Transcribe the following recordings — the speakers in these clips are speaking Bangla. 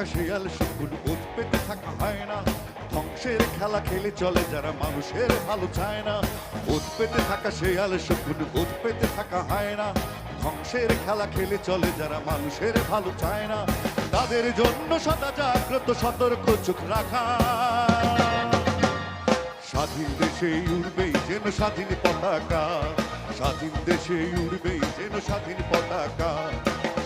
থাকা শেয়াল শুকুল ওত পেতে থাকা হয় না। ধ্বংসের খেলা খেলে চলে যারা মানুষের ভালো চায় না। ওত পেতে থাকা শেয়াল শুকুল ওত পেতে থাকা হয় না। ধ্বংসের খেলা খেলে চলে যারা মানুষের ভালো চায় না। তাদের জন্য সদা জাগ্রত, সতর্ক চোখ রাখা। স্বাধীন দেশে উড়বেই যেন স্বাধীন পতাকা। স্বাধীন দেশে উড়বেই যেন স্বাধীন পতাকা।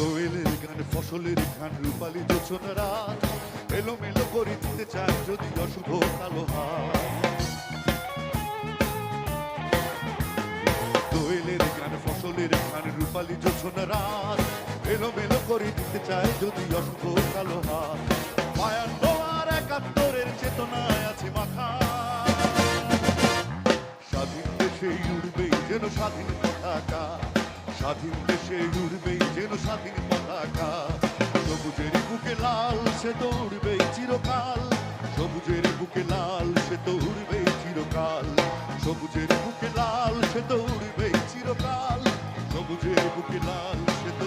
দোয়েলের গান, ফসলের গান রূপালী যোচন রাত। এলোমেলো করে দিতে চায় যদি অশুভ কালো হাত। দোয়েলের গান, ফসলের গান রূপালী যোচন রাত। এলোমেলো করে দিতে চায় যদি অশুভ কালো হাত। মায়ার দোয়ার একাত্তরের চেতনায় আছে মাখা। স্বাধীন দেশে উড়বেই যেন স্বাধীন পতাকা। স্বাধীন দেশে উড়বেই যেন স্বাধীন পতাকা। সবুজের বুকে লাল, সে তো উড়বেই চিরকাল। সবুজের বুকে লাল, সে তো উড়বেই চিরকাল। সবুজের বুকে লাল, সে তো উড়বেই চিরকাল। সবুজের বুকে লাল, সে তো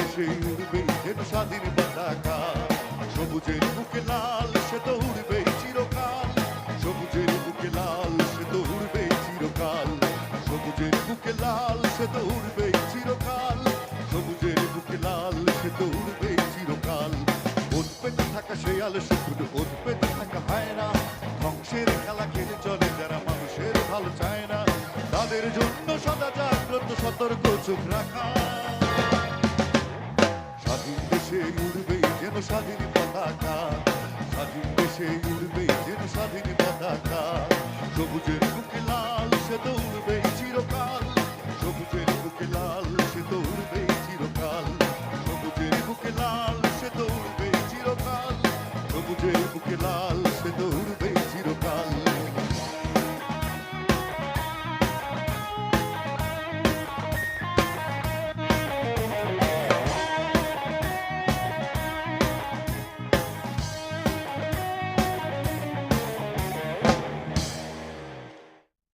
দেশে উড়বেই যেন স্বাধীন পতাকা। সবুজের বুকে লাল, সে তো উড়বেই চিরকাল। সবুজের বুকে লাল, সে তো উড়বেই চিরকাল। সবুজের বুকে লাল, সে তো উড়বেই চিরকাল। সবুজের বুকে লাল, সে তো উড়বেই চিরকাল। পেতে থাকা শেয়াল শুধু ওত পেতে থাকা হয় না ধ্বংসের খেলা খেলে চলে যারা, মানুষের ভালো চায় না। তাদের জন্য সদা জাগ্রত, সতর্ক চোখ রাখা। স্বাধীন দেশে উড়বে যেন স্বাধীন পতাকা। স্বাধীন দেশে উড়বে যেন স্বাধীন পতাকা। সবুজের বুকে লাল সে তো